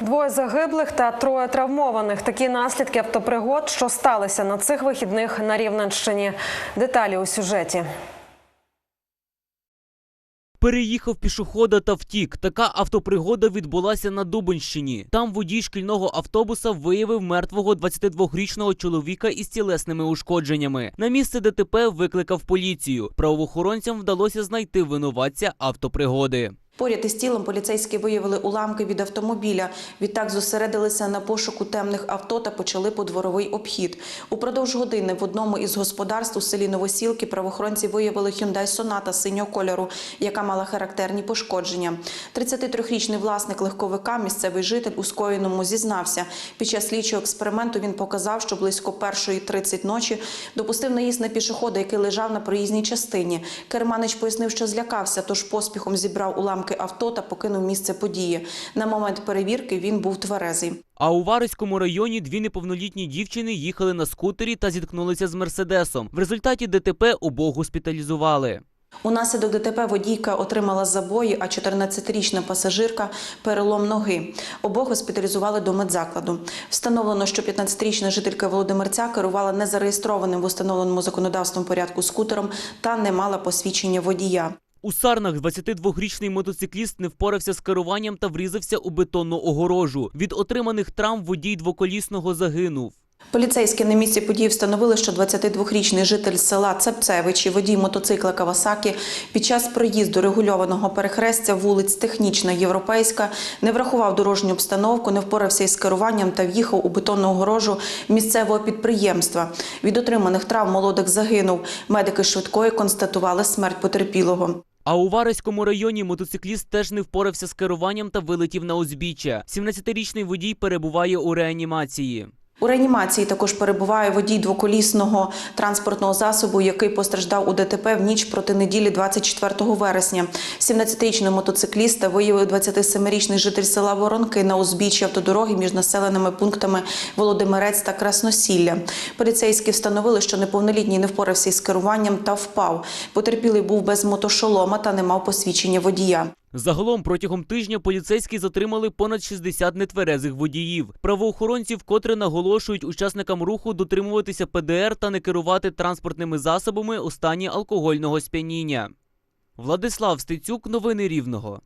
Двоє загиблих та троє травмованих. Такі наслідки автопригод, що сталися на цих вихідних на Рівненщині. Деталі у сюжеті. Переїхав пішохода та втік. Така автопригода відбулася на Дубенщині. Там водій шкільного автобуса виявив мертвого 22-річного чоловіка із тілесними ушкодженнями. На місце ДТП викликав поліцію. Правоохоронцям вдалося знайти винуватця автопригоди. Поряд із тілом поліцейські виявили уламки від автомобіля. Відтак зосередилися на пошуку темних авто та почали подворовий обхід. Упродовж години в одному із господарств у селі Новосілки правоохоронці виявили Hyundai Sonata синього кольору, яка мала характерні пошкодження. 33-річний власник легковика, місцевий житель у скоєному зізнався. Під час слідчого експерименту він показав, що близько 1.30 ночі допустив наїзд на пішохода, який лежав на проїзній частині. Керманич пояснив, що злякався, тож поспіхом зібрав уламки авто та покинув місце події. На момент перевірки він був тверезий. А у Вариському районі дві неповнолітні дівчини їхали на скутері та зіткнулися з мерседесом. В результаті ДТП обох госпіталізували. Унаслідок ДТП водійка отримала забої, а 14-річна пасажирка перелом ноги. Обох госпіталізували до медзакладу. Встановлено, що 15-річна жителька Володимирця керувала незареєстрованим в установленому законодавством порядку скутером та не мала посвідчення водія. У Сарнах 22-річний мотоцикліст не впорався з керуванням та врізався у бетонну огорожу. Від отриманих травм водій двоколісного загинув. Поліцейські на місці події встановили, що 22-річний житель села Цепцевичі, водій мотоцикла Кавасакі, під час проїзду регульованого перехрестя вулиць Технічна Європейська не врахував дорожню обстановку, не впорався із керуванням та в'їхав у бетонну огорожу місцевого підприємства. Від отриманих травм молодик загинув. Медики швидкої констатували смерть потерпілого. А у Вареському районі мотоцикліст теж не впорався з керуванням та вилетів на узбіччя. 17-річний водій перебуває у реанімації. У реанімації також перебуває водій двоколісного транспортного засобу, який постраждав у ДТП в ніч проти неділі 24 вересня. 17-річного мотоцикліста виявив 27-річний житель села Воронки на узбіччі автодороги між населеними пунктами Володимирець та Красносілля. Поліцейські встановили, що неповнолітній не впорався із керуванням та впав. Потерпілий був без мотошолома та не мав посвідчення водія. Загалом протягом тижня поліцейські затримали понад 60 нетверезих водіїв. Правоохоронці вкотре наголошують учасникам руху дотримуватися ПДР та не керувати транспортними засобами у стані алкогольного сп'яніння. Владислав Стецюк, новини Рівного.